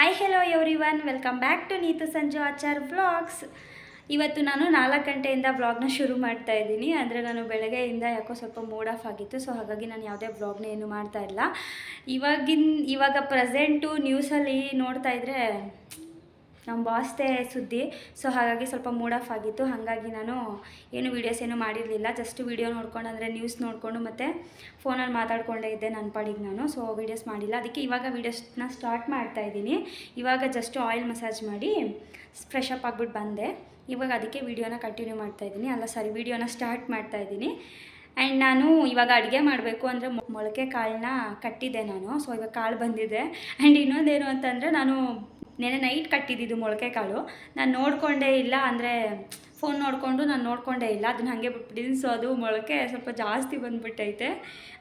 Hi hello everyone welcome back to Neetu Sanju Achar vlogs ಇವತ್ತು ನಾನು ನಾಲ್ಕು ಗಂಟೆಯಿಂದ ವ್ಲಾಗ್ನ ಶುರು ಮಾಡ್ತಾ ಇದ್ದೀನಿ. ಅಂದರೆ ನಾನು ಬೆಳಗ್ಗೆಯಿಂದ ಯಾಕೋ ಸ್ವಲ್ಪ ಮೂಡ್ ಆಫ್ ಆಗಿತ್ತು ಸೊ ಹಾಗಾಗಿ ನಾನು ಯಾವುದೇ ವ್ಲಾಗ್ನ ಏನು ಮಾಡ್ತಾ ಇಲ್ಲ. ಇವಾಗಿನ ಇವಾಗ ಪ್ರೆಸೆಂಟು ನ್ಯೂಸಲ್ಲಿ ನೋಡ್ತಾ ಇದ್ದರೆ ನಮ್ಮ ಬಾಸ್ದೇ ಸುದ್ದಿ. ಸೊ ಹಾಗಾಗಿ ಸ್ವಲ್ಪ ಮೂಡ್ ಆಫ್ ಆಗಿತ್ತು. ಹಾಗಾಗಿ ನಾನು ಏನು ವೀಡಿಯೋಸ್ ಏನು ಮಾಡಿರಲಿಲ್ಲ. ಜಸ್ಟ್ ವೀಡಿಯೋ ನೋಡ್ಕೊಂಡು ಅಂದರೆ ನ್ಯೂಸ್ ನೋಡಿಕೊಂಡು ಮತ್ತು ಫೋನಲ್ಲಿ ಮಾತಾಡ್ಕೊಂಡೇ ಇದ್ದೆ ನನ್ನ ಪಾಡಿಗೆ ನಾನು. ಸೊ ವೀಡಿಯೋಸ್ ಮಾಡಿಲ್ಲ. ಅದಕ್ಕೆ ಇವಾಗ ವೀಡಿಯೋಸ್ನ ಸ್ಟಾರ್ಟ್ ಮಾಡ್ತಾ ಇದ್ದೀನಿ. ಇವಾಗ ಜಸ್ಟ್ ಆಯಿಲ್ ಮಸಾಜ್ ಮಾಡಿ ಫ್ರೆಶ್ ಅಪ್ ಆಗಿಬಿಟ್ಟು ಬಂದೆ. ಇವಾಗ ಅದಕ್ಕೆ ವೀಡಿಯೋನ ಕಂಟಿನ್ಯೂ ಮಾಡ್ತಾ ಇದ್ದೀನಿ. ಅಲ್ಲ ಸರಿ ವೀಡಿಯೋನ ಸ್ಟಾರ್ಟ್ ಮಾಡ್ತಾ ಇದ್ದೀನಿ. ಆ್ಯಂಡ್ ನಾನು ಇವಾಗ ಅಡುಗೆ ಮಾಡಬೇಕು ಅಂದರೆ ಮೊಳಕೆ ಕಾಳನ್ನ ಕಟ್ಟಿದ್ದೆ ನಾನು. ಸೊ ಇವಾಗ ಕಾಳು ಬಂದಿದೆ. ಆ್ಯಂಡ್ ಇನ್ನೊಂದೇನು ಅಂತಂದರೆ ನಾನು ನೆನೆ ನೈಟ್ ಕಟ್ಟಿದ್ದಿದ್ದು ಮೊಳಕೆ ಕಾಳು. ನಾನು ನೋಡಿಕೊಂಡೇ ಇಲ್ಲ ಅಂದರೆ ಫೋನ್ ನೋಡಿಕೊಂಡು ನಾನು ನೋಡಿಕೊಂಡೇ, ಇಲ್ಲ, ಅದನ್ನ ಹಾಗೆ ಬಿಟ್ಬಿಟ್ಟಿದ್ದೀನಿ ಸೊ ಅದು ಮೊಳಕೆ ಸ್ವಲ್ಪ ಜಾಸ್ತಿ ಬಂದುಬಿಟ್ಟೈತೆ.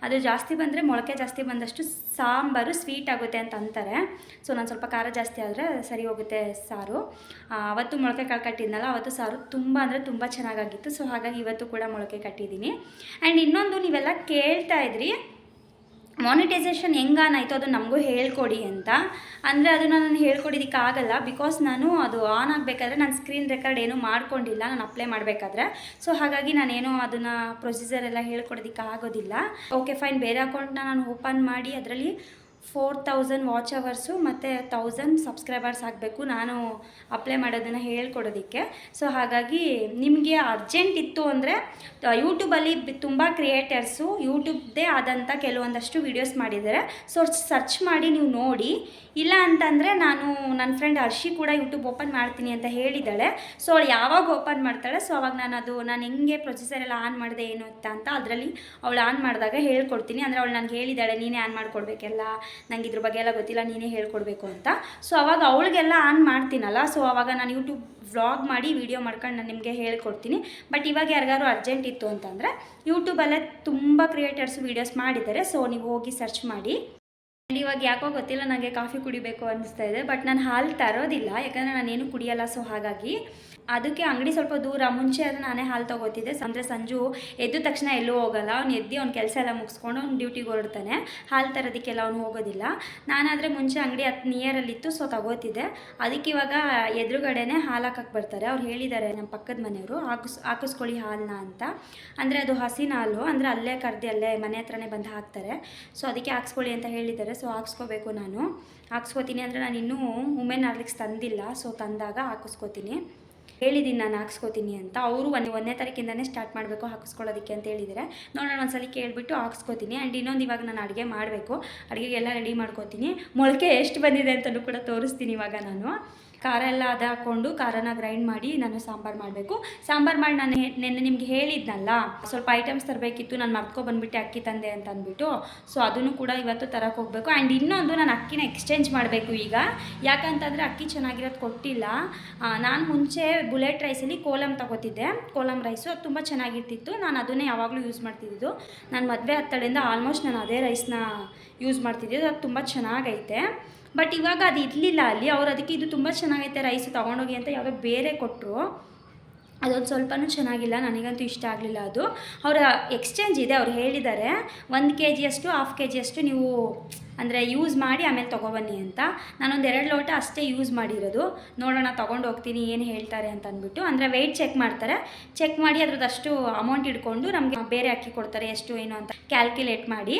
ಅದು ಜಾಸ್ತಿ ಬಂದರೆ ಮೊಳಕೆ ಜಾಸ್ತಿ ಬಂದಷ್ಟು ಸಾಂಬಾರು ಸ್ವೀಟ್ ಆಗುತ್ತೆ ಅಂತ ಅಂತಾರೆ. ಸೊ ನಾನು ಸ್ವಲ್ಪ ಖಾರ ಜಾಸ್ತಿ ಆದರೆ ಸರಿ ಹೋಗುತ್ತೆ ಸಾರು. ಅವತ್ತು ಮೊಳಕೆ ಕಾಳು ಕಟ್ಟಿದ್ನಲ್ಲ, ಅವತ್ತು ಸಾರು ತುಂಬ ಅಂದರೆ ತುಂಬ ಚೆನ್ನಾಗಾಗಿತ್ತು. ಸೊ ಹಾಗಾಗಿ ಇವತ್ತು ಕೂಡ ಮೊಳಕೆ ಕಟ್ಟಿದ್ದೀನಿ. ಆ್ಯಂಡ್ ಇನ್ನೊಂದು ನೀವೆಲ್ಲ ಕೇಳ್ತಾ ಇದ್ರಿ ಮಾನಿಟೈಸೇಷನ್ ಹೆಂಗಾನಾಯಿತು ಅದು ನಮಗೂ ಹೇಳ್ಕೊಡಿ ಅಂತ. ಅಂದರೆ ಅದನ್ನು ನಾನು ಹೇಳ್ಕೊಡಿದ್ದಕ್ಕಾಗಲ್ಲ ಬಿಕಾಸ್ ನಾನು ಅದು ಆನ್ ಆಗಬೇಕಾದ್ರೆ ನಾನು ಸ್ಕ್ರೀನ್ ರೆಕಾರ್ಡ್ ಏನೂ ಮಾಡ್ಕೊಂಡಿಲ್ಲ. ನಾನು ಅಪ್ಲೈ ಮಾಡಬೇಕಾದ್ರೆ. ಸೊ ಹಾಗಾಗಿ ನಾನೇನು ಅದನ್ನು ಪ್ರೊಸೀಜರ್ ಎಲ್ಲ ಹೇಳ್ಕೊಡೋದಕ್ಕೆ ಆಗೋದಿಲ್ಲ ಓಕೆ ಫೈನ್ ಬೇರೆ ಅಕೌಂಟ್ನ ನಾನು ಓಪನ್ ಮಾಡಿ, ಅದರಲ್ಲಿ ಫೋರ್ ತೌಸಂಡ್ ವಾಚ್ ಅವರ್ಸು ಮತ್ತು ತೌಸಂಡ್ ಸಬ್ಸ್ಕ್ರೈಬರ್ಸ್ ಆಗಬೇಕು. ನಾನು ಅಪ್ಲೈ ಮಾಡೋದನ್ನು ಹೇಳ್ಕೊಡೋದಕ್ಕೆ. ಸೊ, ಹಾಗಾಗಿ ನಿಮಗೆ ಅರ್ಜೆಂಟ್ ಇತ್ತು ಅಂದರೆ ಯೂಟ್ಯೂಬಲ್ಲಿ ತುಂಬ ಕ್ರಿಯೇಟರ್ಸು ಯೂಟ್ಯೂಬ್ದೇ ಆದಂಥ ಕೆಲವೊಂದಷ್ಟು ವೀಡಿಯೋಸ್ ಮಾಡಿದ್ದಾರೆ. ಸೊ ಸರ್ಚ್ ಮಾಡಿ ನೀವು ನೋಡಿ. ಇಲ್ಲ ಅಂತಂದರೆ ನಾನು ನನ್ನ ಫ್ರೆಂಡ್ ಹರ್ಷಿ ಕೂಡ ಯೂಟ್ಯೂಬ್ ಓಪನ್ ಮಾಡ್ತೀನಿ ಅಂತ ಹೇಳಿದ್ದಾಳೆ. ಸೊ ಅವಳು ಯಾವಾಗ ಓಪನ್ ಮಾಡ್ತಾಳೆ? ಸೊ ಅವಾಗ ನಾನು ಅದು, ನಾನು ಹೆಂಗೆ ಪ್ರೊಸೆಸರ್ ಎಲ್ಲ ಆನ್ ಮಾಡಿದೆ, ಏನು ಅಂತ ಅಂತ ಅದರಲ್ಲಿ ಅವಳು ಆನ್ ಮಾಡಿದಾಗ ಹೇಳ್ಕೊಡ್ತೀನಿ. ಅಂದರೆ ಅವಳು ನನಗೆ ಹೇಳಿದ್ದಾಳೆ, ನೀನೇ ಆನ್ ಮಾಡ್ಕೊಡ್ಬೇಕೆಲ್ಲ. ನಂಗೆ ಇದ್ರ ಬಗ್ಗೆ ಎಲ್ಲ ಗೊತ್ತಿಲ್ಲ, ನೀನೇ ಹೇಳ್ಕೊಡ್ಬೇಕು ಅಂತ. ಸೊ ಅವಾಗ ಅವಳಿಗೆಲ್ಲ ಆನ್ ಮಾಡ್ತೀನಲ್ಲ ಸೊ ಅವಾಗ ನಾನು ಯೂಟ್ಯೂಬ್ ವ್ಲಾಗ್ ಮಾಡಿ ವಿಡಿಯೋ ಮಾಡ್ಕೊಂಡು ನಾನು ನಿಮಗೆ ಹೇಳ್ಕೊಡ್ತೀನಿ. ಬಟ್ ಇವಾಗ ಯಾರಿಗಾರು ಅರ್ಜೆಂಟ್ ಇತ್ತು ಅಂತಂದರೆ ಯೂಟ್ಯೂಬಲ್ಲೇ ತುಂಬ ಕ್ರಿಯೇಟರ್ಸ್ ವೀಡಿಯೋಸ್ ಮಾಡಿದ್ದಾರೆ. ಸೊ ನೀವು ಹೋಗಿ ಸರ್ಚ್ ಮಾಡಿ. ಇವಾಗ ಯಾಕೋ ಗೊತ್ತಿಲ್ಲ ನನಗೆ ಕಾಫಿ ಕುಡಿಬೇಕು ಅನ್ನಿಸ್ತಾ ಇದೆ ಬಟ್ ನಾನು ಹಾಲು ತರೋದಿಲ್ಲ, ಯಾಕಂದರೆ ನಾನೇನು ಕುಡಿಯಲ್ಲ ಸೊ ಹಾಗಾಗಿ. ಅದಕ್ಕೆ ಅಂಗಡಿ ಸ್ವಲ್ಪ ದೂರ ಮುಂಚೆ ಆದರೆ ನಾನೇ ಹಾಲು ತೊಗೋತಿದ್ದೆ. ಅಂದರೆ ಸಂಜು ಎದ್ದ ತಕ್ಷಣ ಎಲ್ಲೂ ಹೋಗಲ್ಲ. ಅವ್ನು ಎದ್ದು ಅವ್ನ ಕೆಲಸ ಎಲ್ಲ ಮುಗಿಸ್ಕೊಂಡು ಅವ್ನು ಡ್ಯೂಟಿಗೆ ಹೊರಡ್ತಾನೆ. ಹಾಲು ತರೋದಕ್ಕೆಲ್ಲ ಅವ್ನು ಹೋಗೋದಿಲ್ಲ. ನಾನಾದರೆ ಮುಂಚೆ ಅಂಗಡಿ ಹತ್ತು ನಿಯರಲ್ಲಿತ್ತು ಸೊ ತಗೋತಿದ್ದೆ. ಅದಕ್ಕೆ ಇವಾಗ ಎದುರುಗಡೆನೇ ಹಾಲು ಹಾಕಕ್ಕೆ ಬರ್ತಾರೆ. ಅವ್ರು ಹೇಳಿದ್ದಾರೆ ನಮ್ಮ ಪಕ್ಕದ ಮನೆಯವರು, ಹಾಕಿಸ್, ಹಾಕಿಸ್ಕೊಳ್ಳಿ ಹಾಲನ್ನ ಅಂತ. ಅಂದರೆ ಅದು ಹಸಿನ ಹಾಲು. ಅಂದರೆ ಅಲ್ಲೇ ಕರೆದು ಅಲ್ಲೇ ಮನೆ ಹತ್ರನೇ ಬಂದು ಹಾಕ್ತಾರೆ. ಸೊ ಅದಕ್ಕೆ ಹಾಕ್ಸ್ಕೊಳ್ಳಿ ಅಂತ ಹೇಳಿದ್ದಾರೆ ಸೊ ಹಾಕ್ಸ್ಕೋಬೇಕು ನಾನು. ಹಾಕ್ಸ್ಕೋತೀನಿ ಅಂದರೆ ನಾನು ಇನ್ನೂ ವುಮೆನ್ ಹಾರ್ಲಿಕ್ಸ್ ತಂದಿಲ್ಲ. ಸೊ ತಂದಾಗ ಹಾಕಿಸ್ಕೋತೀನಿ. ಹೇಳಿದ್ದೀನಿ, ನಾನು ಹಾಕ್ಸ್ಕೊತೀನಿ ಅಂತ. ಅವರು ಒಂದು, ಒಂದನೇ ತಾರೀಕಿಂದನೇ ಸ್ಟಾರ್ಟ್ ಮಾಡಬೇಕು, ಹಾಕಿಸ್ಕೊಳ್ಳೋದಕ್ಕೆ ಅಂತ ಹೇಳಿದರೆ. ನೋಡೋಣ, ಒಂದ್ಸಲ ಕೇಳಿಬಿಟ್ಟು ಹಾಕ್ಸ್ಕೊತೀನಿ. ಆ್ಯಂಡ್ ಇನ್ನೊಂದು ಇವಾಗ ನಾನು ಅಡುಗೆ ಮಾಡಬೇಕು. ಅಡುಗೆಗೆಲ್ಲ ರೆಡಿ ಮಾಡ್ಕೋತೀನಿ. ಮೊಳಕೆ ಎಷ್ಟು ಬಂದಿದೆ ಅಂತಲೂ ಕೂಡ ತೋರಿಸ್ತೀನಿ ಇವಾಗ ನಾನು. ಖಾರ ಎಲ್ಲ ಅದು ಹಾಕ್ಕೊಂಡು ಖಾರನ ಗ್ರೈಂಡ್ ಮಾಡಿ ನಾನು ಸಾಂಬಾರು ಮಾಡಬೇಕು. ಸಾಂಬಾರು ಮಾಡಿ ನಾನು ನಿನ್ನೆ ನಿಮ್ಗೆ ಹೇಳಿದ್ನಲ್ಲ, ಸ್ವಲ್ಪ ಐಟಮ್ಸ್ ತರಬೇಕಿತ್ತು, ನಾನು ಮರ್ತ್ಕೊ ಬಂದುಬಿಟ್ಟು ಅಕ್ಕಿ ತಂದೆ ಅಂತ ಅಂದ್ಬಿಟ್ಟು. ಸೊ ಅದನ್ನು ಕೂಡ ಇವತ್ತು ತರಕ್ಕೆ ಹೋಗಬೇಕು. ಆ್ಯಂಡ್ ಇನ್ನೊಂದು, ನಾನು ಅಕ್ಕಿನ ಎಕ್ಸ್ಚೇಂಜ್ ಮಾಡಬೇಕು ಈಗ. ಯಾಕಂತಂದರೆ ಅಕ್ಕಿ ಚೆನ್ನಾಗಿರೋದು ಕೊಟ್ಟಿಲ್ಲ. ನಾನು ಮುಂಚೆ ಬುಲೆಟ್ ರೈಸಲ್ಲಿ ಕೋಲಂ ತಗೋತಿದ್ದೆ. ಕೋಲಂ ರೈಸು ಅದು ತುಂಬ ಚೆನ್ನಾಗಿರ್ತಿತ್ತು. ನಾನು ಅದನ್ನೇ ಯಾವಾಗಲೂ ಯೂಸ್ ಮಾಡ್ತಿದ್ದು ನಾನು ಮದುವೆ ಹತ್ತಳಿಂದ ಆಲ್ಮೋಸ್ಟ್ ನಾನು ಅದೇ ರೈಸ್ನ ಯೂಸ್ ಮಾಡ್ತಿದ್ದೆ. ಅದು ತುಂಬ ಚೆನ್ನಾಗೈತೆ. ಬಟ್ ಇವಾಗ ಅದು ಇರಲಿಲ್ಲ ಅಲ್ಲಿ. ಅವ್ರು ಅದಕ್ಕೆ ಇದು ತುಂಬ ಚೆನ್ನಾಗೈತೆ ರೈಸ್ ತೊಗೊಂಡೋಗಿ ಅಂತ ಯಾವುದೋ ಬೇರೆ ಕೊಟ್ಟರು ಅದೊಂದು ಸ್ವಲ್ಪನೂ ಚೆನ್ನಾಗಿಲ್ಲ. ನನಗಂತೂ ಇಷ್ಟ ಆಗಲಿಲ್ಲ ಅದು. ಅವರ ಎಕ್ಸ್ಚೇಂಜ್ ಇದೆ. ಅವ್ರು ಹೇಳಿದ್ದಾರೆ, ಒಂದು ಕೆ ಜಿಯಷ್ಟು ಹಾಫ್ ಕೆ ಜಿಯಷ್ಟು ನೀವು ಅಂದರೆ ಯೂಸ್ ಮಾಡಿ ಆಮೇಲೆ ತೊಗೊಬನ್ನಿ ಅಂತ. ನಾನೊಂದು ಎರಡು ಲೋಟ ಅಷ್ಟೇ ಯೂಸ್ ಮಾಡಿರೋದು. ನೋಡೋಣ, ತೊಗೊಂಡು ಹೋಗ್ತೀನಿ, ಏನು ಹೇಳ್ತಾರೆ ಅಂತ ಅಂದ್ಬಿಟ್ಟು. ಅಂದರೆ ವೆಯ್ಟ್ ಚೆಕ್ ಮಾಡ್ತಾರೆ. ಚೆಕ್ ಮಾಡಿ ಅದ್ರದ್ದಷ್ಟು ಅಮೌಂಟ್ ಇಟ್ಕೊಂಡು ನಮಗೆ ಬೇರೆ ಅಕ್ಕಿ ಕೊಡ್ತಾರೆ, ಎಷ್ಟು, ಏನು ಅಂತ ಕ್ಯಾಲ್ಕುಲೇಟ್ ಮಾಡಿ.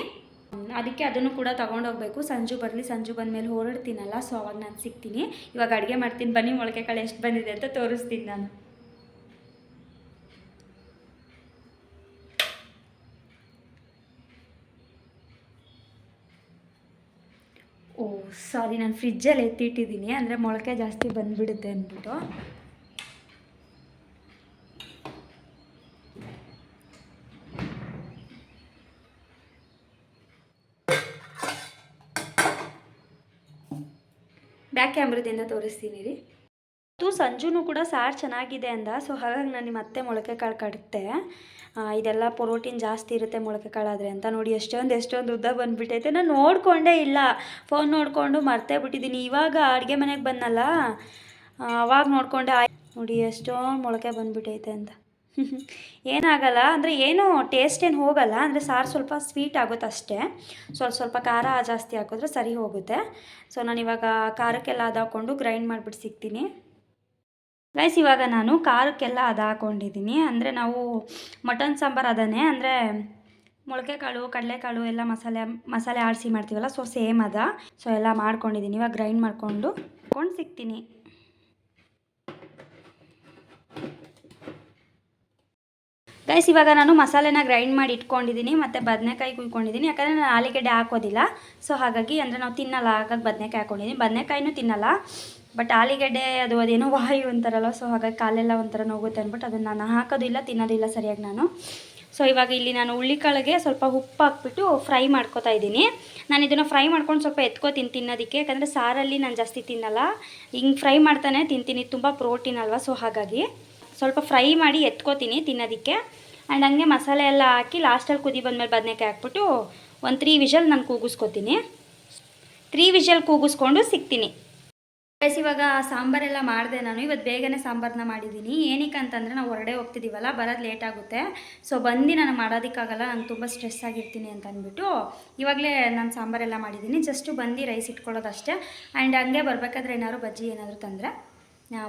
ಅದಕ್ಕೆ ಅದನ್ನು ಕೂಡ ತೊಗೊಂಡೋಗ್ಬೇಕು. ಸಂಜು ಬರಲಿ, ಸಂಜು ಬಂದಮೇಲೆ ಹೊರಡ್ತೀನಲ್ಲ ಸೊ ಅವಾಗ ನಾನು ಸಿಗ್ತೀನಿ. ಇವಾಗ ಅಡುಗೆ ಮಾಡ್ತೀನಿ, ಬನ್ನಿ ಮೊಳಕೆ ಕಾಳು ಎಷ್ಟು ಬಂದಿದೆ ಅಂತ ತೋರಿಸ್ತೀನಿ ನಾನು. ಓ ಸಾರಿ ನಾನು ಫ್ರಿಜ್ಜಲ್ಲಿ ಎತ್ತಿಟ್ಟಿದ್ದೀನಿ, ಅಂದರೆ ಮೊಳಕೆ ಜಾಸ್ತಿ ಬಂದುಬಿಡುತ್ತೆ ಅಂದ್ಬಿಟ್ಟು ಬ್ಯಾಕ್ ಕ್ಯಾಮ್ರದಿಂದ ತೋರಿಸ್ತೀನಿ ರೀ. ಮತ್ತು ಸಂಜುನೂ ಕೂಡ ಸಾರು ಚೆನ್ನಾಗಿದೆ ಅಂದ. ಸೊ ಹಾಗಾಗಿ ನಾನು ನಿಮ್ಮ ಅತ್ತೆ ಮೊಳಕೆ ಕಾಳು ಕಟ್ತೆ. ಇದೆಲ್ಲ ಪ್ರೋಟೀನ್ ಜಾಸ್ತಿ ಇರುತ್ತೆ ಮೊಳಕೆ ಕಾಳಾದರೆ ಅಂತ ನೋಡಿ ಎಷ್ಟೊಂದು ಎಷ್ಟೊಂದು ಉದ್ದ ಬಂದುಬಿಟ್ಟೈತೆ ನಾನು ನೋಡಿಕೊಂಡೇ ಇಲ್ಲ. ಫೋನ್ ನೋಡಿಕೊಂಡು ಮರ್ತೇ ಬಿಟ್ಟಿದ್ದೀನಿ. ಇವಾಗ ಅಡುಗೆ ಮನೆಗೆ ಬಂದಲ್ಲ ಅವಾಗ ನೋಡಿಕೊಂಡೆ ನೋಡಿ ಎಷ್ಟೊಂದು ಮೊಳಕೆ ಬಂದುಬಿಟ್ಟೈತೆ ಅಂತ. ಏನಾಗಲ್ಲ, ಅಂದರೆ ಏನು ಟೇಸ್ಟ್ ಏನು ಹೋಗಲ್ಲ, ಅಂದರೆ ಸಾರು ಸ್ವಲ್ಪ ಸ್ವೀಟ್ ಆಗುತ್ತೆ ಅಷ್ಟೇ. ಸ್ವಲ್ಪ ಸ್ವಲ್ಪ ಖಾರ ಜಾಸ್ತಿ ಹಾಕಿದ್ರೆ ಸರಿ ಹೋಗುತ್ತೆ. ಸೊ ನಾನು ಇವಾಗ ಖಾರಕ್ಕೆಲ್ಲ ಅದಾಕೊಂಡು ಗ್ರೈಂಡ್ ಮಾಡಿಬಿಟ್ಟು ಸಿಗ್ತೀನಿ. ಗೈಸ್ ಇವಾಗ ನಾನು ಖಾರಕ್ಕೆಲ್ಲ ಅದು ಹಾಕೊಂಡಿದ್ದೀನಿ ಅಂದರೆ ನಾವು ಮಟನ್ ಸಾಂಬಾರು ಅದನ್ನೇ, ಅಂದರೆ ಮೊಳಕೆ ಕಾಳು ಕಡಲೆಕಾಳು ಎಲ್ಲ ಮಸಾಲೆ ಮಸಾಲೆ ಆಡಿಸಿ ಮಾಡ್ತೀವಲ್ಲ ಸೊ ಸೇಮ್ ಅದ. ಸೊ ಎಲ್ಲ ಮಾಡ್ಕೊಂಡಿದ್ದೀನಿ ಇವಾಗ ಗ್ರೈಂಡ್ ಮಾಡಿಕೊಂಡು ಕೊಂಡು ಸಿಗ್ತೀನಿ. ಗೈಸ್ ಇವಾಗ ನಾನು ಮಸಾಲೆನ ಗ್ರೈಂಡ್ ಮಾಡಿ ಇಟ್ಕೊಂಡಿದ್ದೀನಿ ಮತ್ತು ಬದನೆಕಾಯಿ ಕುಯ್ಕೊಂಡಿದ್ದೀನಿ ಯಾಕಂದರೆ ನಾನು ಆಲೂಗಡ್ಡೆ ಹಾಕೋದಿಲ್ಲ. ಸೊ ಹಾಗಾಗಿ ಅಂದರೆ ನಾವು ತಿನ್ನಲ್ಲ, ಹಾಗಾಗಿ ಬದನೆಕಾಯಿ ಹಾಕೊಂಡಿದ್ದೀನಿ ಬದನೆಕಾಯಿನೂ ತಿನ್ನಲ್ಲ ಬಟ್ ಆಲೂಗಡ್ಡೆ ಅದು ಅದೇನೋ ವಾಯು ಅಂತಾರಲ್ಲ ಸೊ ಹಾಗಾಗಿ ಕಾಲೆಲ್ಲ ಒಂಥರ ನೋಗುತ್ತೆ ಅಂದ್ಬಿಟ್ಟು ಅದನ್ನು ನಾನು ಹಾಕೋದಿಲ್ಲ, ತಿನ್ನೋದಿಲ್ಲ ಸರಿಯಾಗಿ ನಾನು. ಸೊ ಇವಾಗ ಇಲ್ಲಿ ನಾನು ಹುಳ್ಳಿಕಾಳಿಗೆ ಸ್ವಲ್ಪ ಉಪ್ಪು ಹಾಕ್ಬಿಟ್ಟು ಫ್ರೈ ಮಾಡ್ಕೋತಾ ಇದ್ದೀನಿ. ನಾನು ಇದನ್ನು ಫ್ರೈ ಮಾಡ್ಕೊಂಡು ಸ್ವಲ್ಪ ಎತ್ಕೋತೀನಿ ತಿನ್ನೋದಕ್ಕೆ, ಯಾಕಂದರೆ ಸಾರಲ್ಲಿ ನಾನು ಜಾಸ್ತಿ ತಿನ್ನಲ್ಲ. ಹಿಂಗೆ ಫ್ರೈ ಮಾಡ್ತಾನೆ ತಿಂತೀನಿ, ತುಂಬ ಪ್ರೋಟೀನ್ ಅಲ್ವಾ? ಸೊ ಹಾಗಾಗಿ ಸ್ವಲ್ಪ ಫ್ರೈ ಮಾಡಿ ಎತ್ಕೋತೀನಿ ತಿನ್ನೋದಕ್ಕೆ. ಆ್ಯಂಡ್ ಹಂಗೆ ಮಸಾಲೆ ಎಲ್ಲ ಹಾಕಿ ಲಾಸ್ಟಲ್ಲಿ ಕುದಿ ಬಂದಮೇಲೆ ಬದನೆಕಾಯಿ ಹಾಕ್ಬಿಟ್ಟು ಒಂದು ತ್ರೀ ವಿಷಲ್ ನಾನು ಕೂಗಿಸ್ಕೊತೀನಿ. ತ್ರೀ ವಿಷಲ್ ಕೂಗಿಸ್ಕೊಂಡು ಸಿಗ್ತೀನಿ. ಗೈಸ್ ಇವಾಗ ಸಾಂಬಾರೆಲ್ಲ ಮಾಡಿದೆ ನಾನು. ಇವತ್ತು ಬೇಗನೆ ಸಾಂಬಾರನ್ನ ಮಾಡಿದ್ದೀನಿ ಏನಕ್ಕೆ ಅಂತಂದರೆ ನಾವು ಹೊರಡೆ ಹೋಗ್ತಿದ್ದೀವಲ್ಲ ಬರೋದು ಲೇಟ್ ಆಗುತ್ತೆ. ಸೊ ಬಂದು ನಾನು ಮಾಡೋದಕ್ಕಾಗಲ್ಲ ನಾನು ತುಂಬ ಸ್ಟ್ರೆಸ್ ಆಗಿರ್ತೀನಿ ಅಂತ ಅಂದ್ಬಿಟ್ಟು ಇವಾಗಲೇ ನಾನು ಸಾಂಬಾರೆಲ್ಲ ಮಾಡಿದ್ದೀನಿ ಜಸ್ಟು ಬಂದು ರೈಸ್ ಇಟ್ಕೊಳ್ಳೋದಷ್ಟೇ. ಆ್ಯಂಡ್ ಹಂಗೆ ಬರಬೇಕಾದ್ರೆ ಏನಾದ್ರು ಬಜ್ಜಿ ಏನಾದರೂ ತಂದರೆ?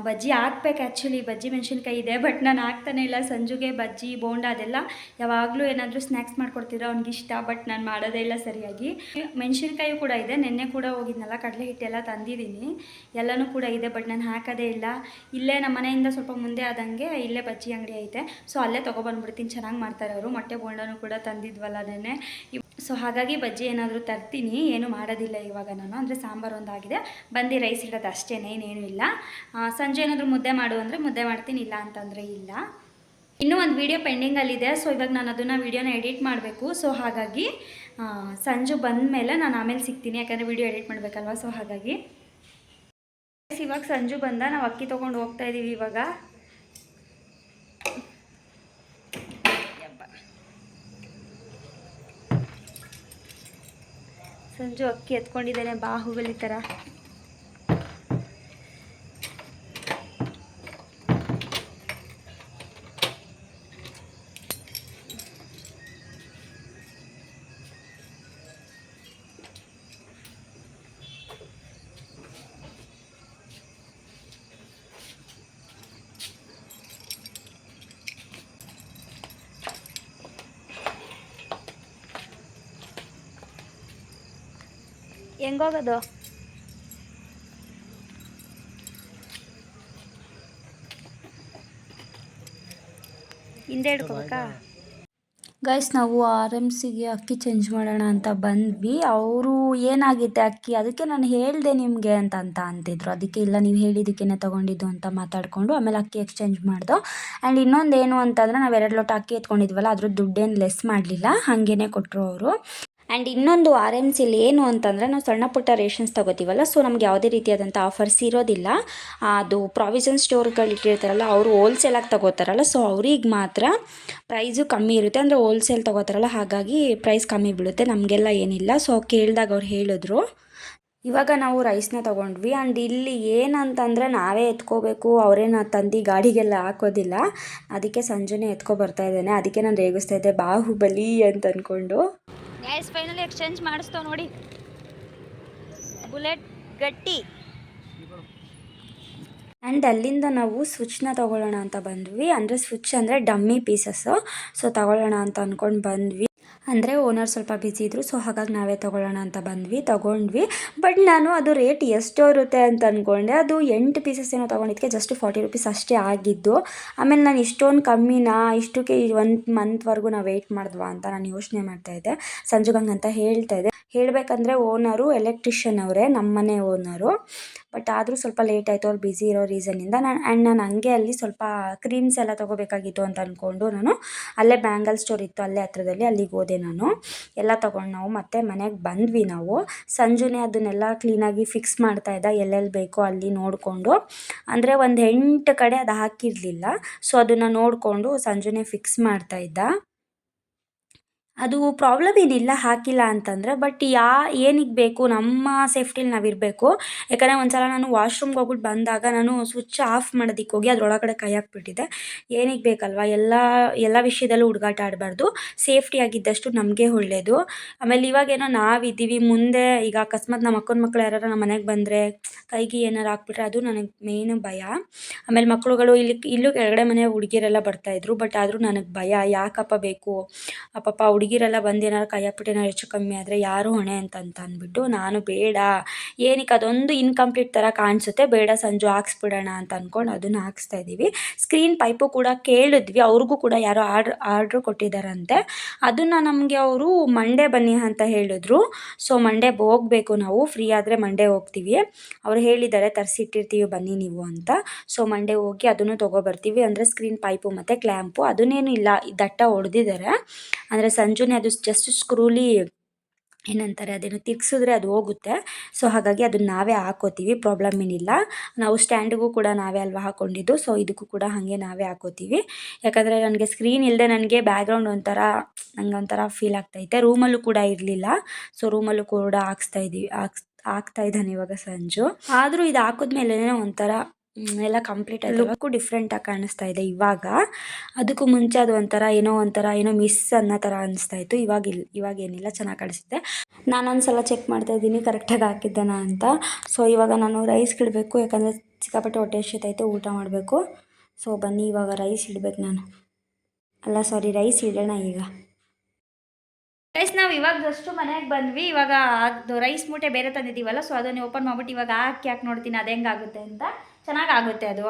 ಬಜ್ಜಿ ಹಾಕ್ಬೇಕು ಆ್ಯಕ್ಚುಲಿ ಬಜ್ಜಿ ಮೆಣಸಿನ್ಕಾಯಿ ಇದೆ ಬಟ್ ನಾನು ಹಾಕ್ತಾನೆ ಇಲ್ಲ. ಸಂಜುಗೆ ಬಜ್ಜಿ, ಬೋಂಡ ಅದೆಲ್ಲ ಯಾವಾಗಲೂ ಏನಾದರೂ ಸ್ನ್ಯಾಕ್ಸ್ ಮಾಡ್ಕೊಡ್ತಿದ್ರೆ ಅವ್ನಿಗೆ ಇಷ್ಟ ಬಟ್ ನಾನು ಮಾಡೋದೇ ಇಲ್ಲ ಸರಿಯಾಗಿ. ಮೆಣಸಿನ್ಕಾಯಿ ಕೂಡ ಇದೆ. ನೆನ್ನೆ ಕೂಡ ಹೋಗಿದ್ನಲ್ಲ ಕಡಲೆ ಹಿಟ್ಟೆಲ್ಲ ತಂದಿದ್ದೀನಿ. ಎಲ್ಲನೂ ಕೂಡ ಇದೆ ಬಟ್ ನಾನು ಹಾಕೋದೇ ಇಲ್ಲ. ಇಲ್ಲೇ ನಮ್ಮ ಮನೆಯಿಂದ ಸ್ವಲ್ಪ ಮುಂದೆ ಆದಂಗೆ ಇಲ್ಲೇ ಬಜ್ಜಿ ಅಂಗಡಿ ಐತೆ. ಸೊ ಅಲ್ಲೇ ತೊಗೊಬಂದ್ಬಿಡ್ತೀನಿ. ಚೆನ್ನಾಗಿ ಮಾಡ್ತಾರೆ ಅವರು. ಮೊಟ್ಟೆ ಬೋಂಡನೂ ಕೂಡ ತಂದಿದ್ವಲ್ಲ ನೆನ್ನೆ. ಸೊ ಹಾಗಾಗಿ ಬಜ್ಜಿ ಏನಾದರೂ ತರ್ತೀನಿ. ಏನು ಮಾಡೋದಿಲ್ಲ ಇವಾಗ ನಾನು. ಅಂದರೆ ಸಾಂಬಾರು ಒಂದಾಗಿದೆ. ಬಂದು ರೈಸ್ ಇಡೋದು ಅಷ್ಟೇ, ಇನ್ನೇನು ಇಲ್ಲ. ಸಂಜೆ ಏನಾದರೂ ಮುದ್ದೆ ಮಾಡು ಅಂದರೆ ಮುದ್ದೆ ಮಾಡ್ತೀನಿ, ಇಲ್ಲ ಅಂತಂದರೆ ಇಲ್ಲ. ಇನ್ನೂ ಒಂದು ವೀಡಿಯೋ ಪೆಂಡಿಂಗಲ್ಲಿದೆ ಸೊ ಇವಾಗ ನಾನು ಅದನ್ನು ವೀಡಿಯೋನ ಎಡಿಟ್ ಮಾಡಬೇಕು. ಸೊ ಹಾಗಾಗಿ ಸಂಜೆ ಬಂದ ಮೇಲೆ ನಾನು ಆಮೇಲೆ ಸಿಗ್ತೀನಿ. ಯಾಕಂದರೆ ವೀಡಿಯೋ ಎಡಿಟ್ ಮಾಡಬೇಕಲ್ವ? ಸೊ ಹಾಗಾಗಿ. ಇವಾಗ ಸಂಜು ಬಂದ. ನಾವು ಅಕ್ಕಿ ತೊಗೊಂಡು ಹೋಗ್ತಾ ಇದ್ದೀವಿ ಇವಾಗ. ಸಂಜು ಅಕ್ಕಿ ಎತ್ಕೊಂಡಿದ್ದಾನೆ ಬಾಹುಬಲಿ ಥರ. ಹೆಂಗೋಗೋದು? ಹಿಂದೆ ಹಿಡ್ಕೋಬೇಕಾ? ಗೈಸ್ ನಾವು ಆರ್ ಎಂ ಸಿಗೆ ಅಕ್ಕಿ ಚೇಂಜ್ ಮಾಡೋಣ ಅಂತ ಬಂದ್ವಿ. ಅವರು ಏನಾಗಿದೆ ಅಕ್ಕಿ? ಅದಕ್ಕೆ ನಾನು ಹೇಳಿದೆ ನಿಮಗೆ ಅಂತ ಅಂತ ಅಂತಿದ್ರು. ಅದಕ್ಕೆ ಇಲ್ಲ, ನೀವು ಹೇಳಿದ್ದಕ್ಕೇನೆ ತೊಗೊಂಡಿದ್ದು ಅಂತ ಮಾತಾಡಿಕೊಂಡು ಆಮೇಲೆ ಅಕ್ಕಿ ಎಕ್ಸ್ಚೇಂಜ್ ಮಾಡ್ದೋ. ಆ್ಯಂಡ್ ಏನು ಅಂತಂದರೆ ನಾವು ಎರಡು ಲೋಟ ಅಕ್ಕಿ ಎತ್ಕೊಂಡಿದ್ವಲ್ಲ ಅದ್ರ ದುಡ್ಡೇನು ಲೆಸ್ ಮಾಡಲಿಲ್ಲ. ಹಾಗೇನೆ ಕೊಟ್ಟರು ಅವರು. ಆ್ಯಂಡ್ ಇನ್ನೊಂದು ಆರ್ ಎಂ ಸಿಲಿ ಏನು ಅಂತಂದರೆ ನಾವು ಸಣ್ಣ ಪುಟ್ಟ ರೇಷನ್ಸ್ ತಗೋತೀವಲ್ಲ ಸೊ ನಮ್ಗೆ ಯಾವುದೇ ರೀತಿಯಾದಂಥ ಆಫರ್ಸ್ ಇರೋದಿಲ್ಲ. ಅದು ಪ್ರಾವಿಷನ್ ಸ್ಟೋರ್ಗಳು ಇಟ್ಟಿರ್ತಾರಲ್ಲ, ಅವರು ಹೋಲ್ಸೇಲಾಗಿ ತಗೋತಾರಲ್ಲ ಸೊ ಅವ್ರಿಗೆ ಮಾತ್ರ ಪ್ರೈಸು ಕಮ್ಮಿ ಇರುತ್ತೆ. ಅಂದರೆ ಹೋಲ್ಸೇಲ್ ತಗೋತಾರಲ್ಲ, ಹಾಗಾಗಿ ಪ್ರೈಸ್ ಕಮ್ಮಿ ಬೀಳುತ್ತೆ, ನಮಗೆಲ್ಲ ಏನಿಲ್ಲ. ಸೊ ಕೇಳಿದಾಗ ಅವ್ರು ಹೇಳಿದ್ರು, ಇವಾಗ ನಾವು ರೈಸ್ನ ತೊಗೊಂಡ್ವಿ ಆ್ಯಂಡ್ ಇಲ್ಲಿ ಏನಂತಂದರೆ ನಾವೇ ಎತ್ಕೋಬೇಕು ಅವರೇನ ತಂದು ಗಾಡಿಗೆಲ್ಲ ಹಾಕೋದಿಲ್ಲ. ಅದಕ್ಕೆ ಸಂಜೆನೇ ಎತ್ಕೊ ಬರ್ತಾ ಇದ್ದೇನೆ, ಅದಕ್ಕೆ ನಾನು ರೇಗಿಸ್ತಾ ಇದ್ದೆ, ಬಾಹುಬಲಿ ಅಂತ ಅಂದ್ಕೊಂಡು ಗ್ಯಾಸ್ ಫೈನಲಿ ಎಕ್ಸ್ಚೇಂಜ್ ಮಾಡಿಸ್ತಾವ ನೋಡಿ. ಬುಲೆಟ್ ಗಟ್ಟಿ. ಆ್ಯಂಡ್ ಅಲ್ಲಿಂದ ನಾವು ಸ್ವಿಚ್ನ ತೊಗೊಳ್ಳೋಣ ಅಂತ ಬಂದ್ವಿ. ಅಂದರೆ ಸ್ವಿಚ್ ಅಂದರೆ ಡಮ್ಮಿ ಪೀಸಸ್ಸು ಸೊ ತಗೊಳ್ಳೋಣ ಅಂತ ಅಂದ್ಕೊಂಡು ಬಂದ್ವಿ. ಅಂದರೆ ಓನರ್ ಸ್ವಲ್ಪ ಬ್ಯುಸಿ ಇದ್ದರು ಸೊ ಹಾಗಾಗಿ ನಾವೇ ತೊಗೊಳ್ಳೋಣ ಅಂತ ಬಂದ್ವಿ, ತೊಗೊಂಡ್ವಿ. ಬಟ್ ನಾನು ಅದು ರೇಟ್ ಎಷ್ಟು ಇರುತ್ತೆ ಅಂತ ಅಂದ್ಕೊಂಡೆ ಅದು ಎಂಟು ಪೀಸಸ್ ಏನೋ ತೊಗೊಂಡಿದ್ದಕ್ಕೆ ಜಸ್ಟ್ ಫಾರ್ಟಿ ರುಪೀಸ್ ಅಷ್ಟೇ ಆಗಿದ್ದು. ಆಮೇಲೆ ನಾನು ಇಷ್ಟೊಂದು ಕಮ್ಮಿನಾ, ಇಷ್ಟಕ್ಕೆ ಒಂದು ಮಂತ್ವರೆಗೂ ನಾವು ವೆಯ್ಟ್ ಮಾಡಿದ್ವಾ ಅಂತ ನಾನು ಯೋಚನೆ ಮಾಡ್ತಾಯಿದ್ದೆ ಸಂಜುಗಂಗೆ ಅಂತ ಹೇಳ್ತಾ ಇದ್ದೆ. ಹೇಳಬೇಕಂದ್ರೆ ಓನರು ಎಲೆಕ್ಟ್ರಿಷಿಯನ್ ಅವರೇ ನಮ್ಮ ಮನೆ ಓನರು ಬಟ್ ಆದರೂ ಸ್ವಲ್ಪ ಲೇಟ್ ಆಯಿತು, ಅವ್ರು ಬ್ಯುಸಿ ಇರೋ ರೀಸನ್ನಿಂದ ನಾನು ಆ್ಯಂಡ್ ನಾನು ಹಂಗೆ ಅಲ್ಲಿ ಸ್ವಲ್ಪ ಕ್ರೀಮ್ಸ್ ಎಲ್ಲ ತೊಗೋಬೇಕಾಗಿತ್ತು ಅಂತ ಅಂದ್ಕೊಂಡು ನಾನು ಅಲ್ಲೇ ಬ್ಯಾಂಗಲ್ ಸ್ಟೋರ್ ಇತ್ತು, ಅಲ್ಲೇ ಹತ್ರದಲ್ಲಿ ಅಲ್ಲಿಗೆ ಹೋದೆ ನಾನು. ಎಲ್ಲ ತೊಗೊಂಡು ನಾವು ಮತ್ತೆ ಮನೆಗೆ ಬಂದ್ವಿ ನಾವು. ಸಂಜೆನೆ ಅದನ್ನೆಲ್ಲ ಕ್ಲೀನಾಗಿ ಫಿಕ್ಸ್ ಮಾಡ್ತಾ ಇದ್ದ, ಎಲ್ಲೆಲ್ಲಿ ಬೇಕೋ ಅಲ್ಲಿ ನೋಡಿಕೊಂಡು. ಅಂದರೆ ಒಂದು ಎಂಟು ಕಡೆ ಅದು ಹಾಕಿರಲಿಲ್ಲ. ಸೊ ಅದನ್ನು ನೋಡಿಕೊಂಡು ಸಂಜುನೇ ಫಿಕ್ಸ್ ಮಾಡ್ತಾ ಇದ್ದ. ಅದು ಪ್ರಾಬ್ಲಮ್ ಏನಿಲ್ಲ, ಹಾಕಿಲ್ಲ ಅಂತಂದರೆ ಬಟ್ ಯಾ, ಏನಿಗೆ ಬೇಕು, ನಮ್ಮ ಸೇಫ್ಟಿಲಿ ನಾವಿರಬೇಕು. ಯಾಕಂದರೆ ಒಂದು ಸಲ ನಾನು ವಾಶ್ರೂಮ್ಗೆ ಹೋಗ್ಬಿಟ್ಟು ಬಂದಾಗ ನಾನು ಸ್ವಿಚ್ ಆಫ್ ಮಾಡೋದಕ್ಕೆ ಹೋಗಿ ಅದರೊಳಗಡೆ ಕೈ ಹಾಕ್ಬಿಟ್ಟಿದ್ದೆ. ಏನಿಗೆ ಬೇಕಲ್ವಾ, ಎಲ್ಲ ಎಲ್ಲ ವಿಷಯದಲ್ಲೂ ಹುಡುಗಾಟ ಆಡಬಾರ್ದು. ಸೇಫ್ಟಿಯಾಗಿದ್ದಷ್ಟು ನಮಗೆ ಒಳ್ಳೆಯದು ಆಮೇಲೆ ಇವಾಗೇನೋ ನಾವಿದ್ದೀವಿ, ಮುಂದೆ ಈಗ ಅಕಸ್ಮಾತ್ ನಮ್ಮ ಅಕ್ಕನ ಮಕ್ಕಳು ಯಾರು ನಮ್ಮ ಮನೆಗೆ ಬಂದರೆ ಕೈಗೆ ಏನಾರು ಹಾಕ್ಬಿಟ್ರೆ ಅದು ನನಗೆ ಮೇಯ್ನು ಭಯ. ಆಮೇಲೆ ಮಕ್ಕಳುಗಳು ಇಲ್ಲಿ, ಇಲ್ಲೂ ಕೆಳಗಡೆ ಮನೆ ಹುಡುಗಿಯರೆಲ್ಲ ಬರ್ತಾಯಿದ್ರು ಬಟ್ ಆದರೂ ನನಗೆ ಭಯ, ಯಾಕಪ್ಪ ಬೇಕು? ಆ ಪಾಪ ಹುಡುಗಿರೆಲ್ಲ ಬಂದು ಏನಾರು ಕೈ ಹೆಚ್ಚು ಕಮ್ಮಿ ಆದರೆ ಯಾರು ಹೊಣೆ ಅಂತ? ಅಂತ ಅಂದ್ಬಿಟ್ಟು, ನಾನು ಬೇಡ. ಏನಕ್ಕೆ ಅದೊಂದು ಇನ್ಕಂಪ್ಲೀಟ್ ಥರ ಕಾಣಿಸುತ್ತೆ. ಬೇಡ ಸಂಜು, ಹಾಕ್ಸ್ಬಿಡೋಣ ಅಂತ ಅಂದ್ಕೊಂಡು ಅದನ್ನು ಹಾಕ್ಸ್ತಾ ಇದ್ದೀವಿ. ಸ್ಕ್ರೀನ್ ಪೈಪು ಕೂಡ ಕೇಳಿದ್ವಿ. ಅವ್ರಿಗೂ ಕೂಡ ಯಾರೋ ಆರ್ಡ್ರ್ ಆರ್ಡ್ರ್ ಕೊಟ್ಟಿದ್ದಾರಂತೆ. ಅದನ್ನು ನಮಗೆ ಅವರು ಮಂಡೇ ಬನ್ನಿ ಅಂತ ಹೇಳಿದ್ರು. ಸೊ ಮಂಡೇ ಹೋಗಬೇಕು ನಾವು. ಫ್ರೀ ಆದರೆ ಮಂಡೇ ಹೋಗ್ತೀವಿ. ಅವ್ರು ಹೇಳಿದ್ದಾರೆ, ತರಿಸಿಟ್ಟಿರ್ತೀವಿ, ಬನ್ನಿ ನೀವು ಅಂತ. ಸೊ ಮಂಡೇ ಹೋಗಿ ಅದನ್ನು ತೊಗೊಬರ್ತೀವಿ. ಅಂದರೆ ಸ್ಕ್ರೀನ್ ಪೈಪು ಮತ್ತು ಕ್ಲ್ಯಾಂಪು ಅದನ್ನೇನು ಇಲ್ಲ, ದಟ್ಟ ಹೊಡೆದಿದ್ದಾರೆ. ಅಂದರೆ ಸಂಜುನೇ ಅದು ಜಸ್ಟ್ ಸ್ಕ್ರೂಲಿ ಏನಂತಾರೆ ಅದೇನು ತಿರ್ಗಿಸಿದ್ರೆ ಅದು ಹೋಗುತ್ತೆ. ಸೊ ಹಾಗಾಗಿ ಅದನ್ನ ನಾವೇ ಹಾಕೋತೀವಿ ಪ್ರಾಬ್ಲಮ್ ಏನಿಲ್ಲ. ನಾವು ಸ್ಟ್ಯಾಂಡಿಗೂ ಕೂಡ ನಾವೇ ಅಲ್ವಾ ಹಾಕೊಂಡಿದ್ದು ಸೊ ಇದಕ್ಕೂ ಕೂಡ ಹಾಗೆ ನಾವೇ ಹಾಕೋತೀವಿ. ಯಾಕಂದರೆ ನನಗೆ ಸ್ಕ್ರೀನ್ ಇಲ್ಲದೆ ನನಗೆ ಬ್ಯಾಕ್ಗ್ರೌಂಡ್ ಒಂಥರ, ನಂಗೆ ಒಂಥರ ಫೀಲ್ ಆಗ್ತೈತೆ. ರೂಮಲ್ಲೂ ಕೂಡ ಇರಲಿಲ್ಲ. ಸೊ ರೂಮಲ್ಲೂ ಕೂಡ ಹಾಕ್ಸ್ತಾ ಇದ್ದೀವಿ, ಹಾಕ್ಸ್, ಹಾಕ್ತಾ ಇದ್ದಾನೆ ಇವಾಗ ಸಂಜು. ಆದರೂ ಇದು ಹಾಕಿದ್ಮೇಲೆ ಒಂಥರ ಎಲ್ಲ ಕಂಪ್ಲೀಟ್ ಲುಕ್ಕು ಡಿಫ್ರೆಂಟಾಗಿ ಕಾಣಿಸ್ತಾ ಇದೆ ಇವಾಗ. ಅದಕ್ಕೂ ಮುಂಚೆ ಅದು ಒಂಥರ ಏನೋ ಒಂಥರ ಏನೋ ಮಿಸ್ ಅನ್ನೋ ಥರ ಅನಿಸ್ತಾ ಇತ್ತು. ಇವಾಗ ಇಲ್ಲ ಇವಾಗ ಏನಿಲ್ಲ ಚೆನ್ನಾಗಿ ಕಾಣಿಸುತ್ತೆ. ನಾನೊಂದು ಸಲ ಚೆಕ್ ಮಾಡ್ತಾ ಇದ್ದೀನಿ ಕರೆಕ್ಟಾಗಿ ಹಾಕಿದ್ದಾನ ಅಂತ. ಸೊ ಇವಾಗ ನಾನು ರೈಸ್ ಇಡಬೇಕು ಯಾಕಂದರೆ ಸಿಕ್ಕಾಪಟ್ಟೆ ಹೊಟ್ಟೆ ಹಸಿತೈತೆ ಊಟ ಮಾಡಬೇಕು. ಸೊ ಬನ್ನಿ ಇವಾಗ ರೈಸ್ ಇಡಬೇಕು ನಾನು. ಅಲ್ಲ ಸಾರಿ ರೈಸ್ ಇಡೋಣ ಈಗ. ರೈಸ್ ನಾವು ಇವಾಗ ಜಸ್ಟು ಮನೆಗೆ ಬಂದ್ವಿ. ಇವಾಗ ಅದು ರೈಸ್ ಮೂಟೆ ಬೇರೆ ತಂದಿದ್ದೀವಲ್ಲ ಸೊ ಅದನ್ನು ಓಪನ್ ಮಾಡ್ಬಿಟ್ಟು ಇವಾಗ ಹಾಕಿ ಹಾಕಿ ನೋಡ್ತೀನಿ ಅದು ಹೆಂಗಾಗುತ್ತೆ ಅಂತ. ಚೆನ್ನಾಗಾಗುತ್ತೆ ಅದು.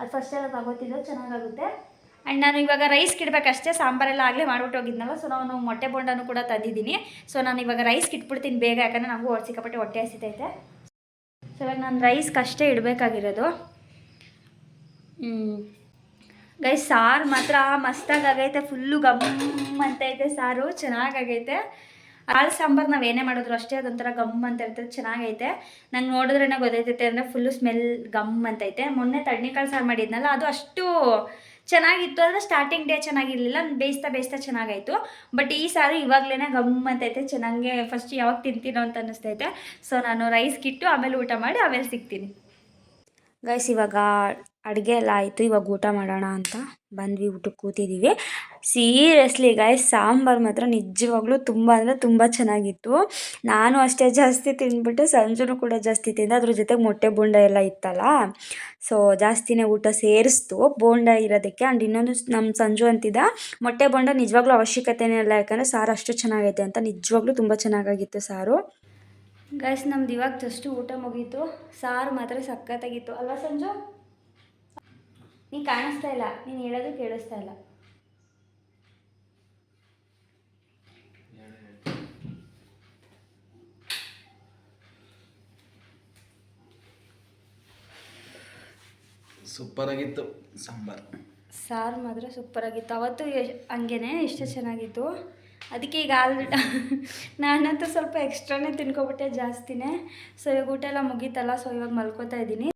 ಅದು ಫಸ್ಟ್ ಎಲ್ಲ ತಗೋತಿದ್ದು ಚೆನ್ನಾಗಾಗುತ್ತೆ. ಆ್ಯಂಡ್ ನಾನು ಇವಾಗ ರೈಸ್ ಕಿಡ್ಬೇಕಷ್ಟೇ, ಸಾಂಬಾರೆಲ್ಲ ಆಗಲೇ ಮಾಡ್ಬಿಟ್ಟು ಹೋಗಿದ್ನಲ್ಲ ಸೊ ನಾನು ಮೊಟ್ಟೆ ಬೋಂಡನೂ ಕೂಡ ತಂದಿದ್ದೀನಿ. ಸೊ ನಾನು ಇವಾಗ ರೈಸ್ ಕಿಟ್ಬಿಡ್ತೀನಿ ಬೇಗ, ಯಾಕಂದರೆ ನಮಗೂ ಸಿಕ್ಕಾಪಟ್ಟೆ ಹೊಟ್ಟೆ ಹಸಿತೈತೆ. ಸೊ ಇವಾಗ ನಾನು ರೈಸ್ಗೆ ಇಡಬೇಕಾಗಿರೋದು. ಗೈಸ್ ಸಾರು ಮಾತ್ರ ಮಸ್ತಾಗಿ ಆಗೈತೆ ಫುಲ್ಲು ಗಮ್ ಅಂತೈತೆ ಸಾರು ಚೆನ್ನಾಗಾಗೈತೆ ಹಾಲು ಸಾಂಬಾರು ನಾವು ಏನೇ ಮಾಡಿದ್ರು ಅಷ್ಟೇ ಅದೊಂಥರ ಗಮ್ ಅಂತ ಇರ್ತದೆ ಚೆನ್ನಾಗೈತೆ. ನಂಗೆ ನೋಡಿದ್ರೆ ಗೊತ್ತೈತೈತೆ ಅಂದರೆ ಫುಲ್ಲು ಸ್ಮೆಲ್ ಗಮ್ ಅಂತೈತೆ ಮೊನ್ನೆ ತಣ್ಣಿಕಾಳು ಸಾರು ಮಾಡಿದ್ನಲ್ಲ, ಅದು ಅಷ್ಟು ಚೆನ್ನಾಗಿತ್ತು. ಅಂದರೆ ಸ್ಟಾರ್ಟಿಂಗ್ ಡೇ ಚೆನ್ನಾಗಿರಲಿಲ್ಲ ಬೇಯಿಸ್ತಾ ಬೇಯಿಸ್ತಾ ಚೆನ್ನಾಗಾಯಿತು. ಬಟ್ ಈ ಸಾರು ಇವಾಗಲೇ ಗಮ್ ಅಂತೈತೆ ಚೆನ್ನಾಗೆ ಫಸ್ಟ್ ಯಾವಾಗ ತಿಂತೀನೋ ಅಂತ ಅನ್ನಿಸ್ತೈತೆ ಸೊ ನಾನು ರೈಸ್ ಕಿಟ್ಟು, ಆಮೇಲೆ ಊಟ ಮಾಡಿ, ಆಮೇಲೆ ಸಿಗ್ತೀನಿ. ಗೈಸ್ ಇವಾಗ ಅಡುಗೆ ಎಲ್ಲ ಆಯಿತು, ಇವಾಗ ಊಟ ಮಾಡೋಣ ಅಂತ ಬಂದ್ವಿ ಊಟಕ್ಕೆ ಕೂತಿದ್ದೀವಿ ಸೀರಿಯಸ್ಲಿ ಗೈಸ್ ಸಾಂಬಾರು ಮಾತ್ರ ನಿಜವಾಗ್ಲೂ ತುಂಬ ಅಂದರೆ ತುಂಬ ಚೆನ್ನಾಗಿತ್ತು. ನಾನು ಅಷ್ಟೇ ಜಾಸ್ತಿ ತಿಂದ್ಬಿಟ್ಟು ಸಂಜುನು ಕೂಡ ಜಾಸ್ತಿ ತಿಂದ ಅದ್ರ ಜೊತೆಗೆ ಮೊಟ್ಟೆ ಬೋಂಡ ಎಲ್ಲ ಇತ್ತಲ್ಲ? ಸೊ ಜಾಸ್ತಿನೇ ಊಟ ಸೇರಿಸ್ತು. ಬೋಂಡ ಇರೋದಕ್ಕೆ ಆ್ಯಂಡ್ ಇನ್ನೊಂದು ನಮ್ಮ ಸಂಜು ಅಂತಿದ್ದ, ಮೊಟ್ಟೆ ಬೋಂಡ ನಿಜವಾಗ್ಲೂ ಅವಶ್ಯಕತೆನೇ ಇಲ್ಲ ಯಾಕಂದರೆ ಸಾರು ಅಷ್ಟು ಚೆನ್ನಾಗೈತೆ ಅಂತ ನಿಜವಾಗ್ಲೂ ತುಂಬ ಚೆನ್ನಾಗಾಗಿತ್ತು ಸಾರು. ಗೈಸ್ ನಮ್ದು ಇವಾಗ ಜಸ್ಟ್ ಊಟ ಮುಗೀತು. ಸಾರು ಮಾತ್ರ ಸಖತ್ತಾಗಿತ್ತು. ಅಲ್ವಾ ಸಂಜು? ನೀನು ಕಾಣಿಸ್ತಾ ಇಲ್ಲ ನೀನು ಹೇಳೋದು ಕೇಳಿಸ್ತಾ ಇಲ್ಲ. ಸೂಪರ್ ಆಗಿತ್ತು ಸಾಂಬಾರ್. ಸಾರು ಮಾತ್ರ ಸೂಪರ್ ಆಗಿತ್ತು ಅವತ್ತು ಹಂಗೇನೆ ಇಷ್ಟು ಚೆನ್ನಾಗಿತ್ತು. ಅದಕ್ಕೆ ಈಗ ಆಲ್ ನಾನಂತೂ ಸ್ವಲ್ಪ ಎಕ್ಸ್ಟ್ರಾನೇ ತಿನ್ಕೊಬಿಟ್ಟೆ ಜಾಸ್ತಿನೇ. ಸೊ ಇವಾಗ ಊಟ ಎಲ್ಲ ಮುಗೀತಲ್ಲ ಸೊ ಇವಾಗ ಮಲ್ಕೋತಾ ಇದ್ದೀನಿ.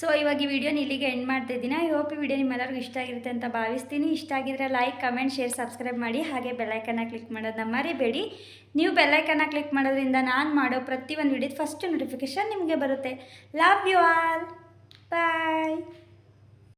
ಸೊ ಇವಾಗ ಈ ವಿಡಿಯೋನ ಇಲ್ಲಿಗೆ ಎಂಡ್ ಮಾಡ್ತಾ ಇದ್ದೀನಿ. ಐ ಹೋಪ್ ಈ ವಿಡಿಯೋ ನಿಮ್ಮೆಲ್ಲರಿಗೂ ಇಷ್ಟ ಆಗಿರುತ್ತೆ ಅಂತ ಭಾವಿಸ್ತೀನಿ. ಇಷ್ಟ ಆಗಿದ್ರೆ ಲೈಕ್ ಕಮೆಂಟ್ ಶೇರ್ ಸಬ್ಸ್ಕ್ರೈಬ್ ಮಾಡಿ. ಹಾಗೆ ಬೆಲ್ಲೈಕನ್ನ ಕ್ಲಿಕ್ ಮಾಡೋದನ್ನ ಮರಿಬೇಡಿ. ನೀವು ಬೆಲ್ಲೈಕನ್ನ ಕ್ಲಿಕ್ ಮಾಡೋದ್ರಿಂದ ನಾನು ಮಾಡೋ ಪ್ರತಿ ಒಂದು ವಿಡಿಯೋದ ಫಸ್ಟ್ ನೋಟಿಫಿಕೇಶನ್ ನಿಮಗೆ ಬರುತ್ತೆ. Love you all bye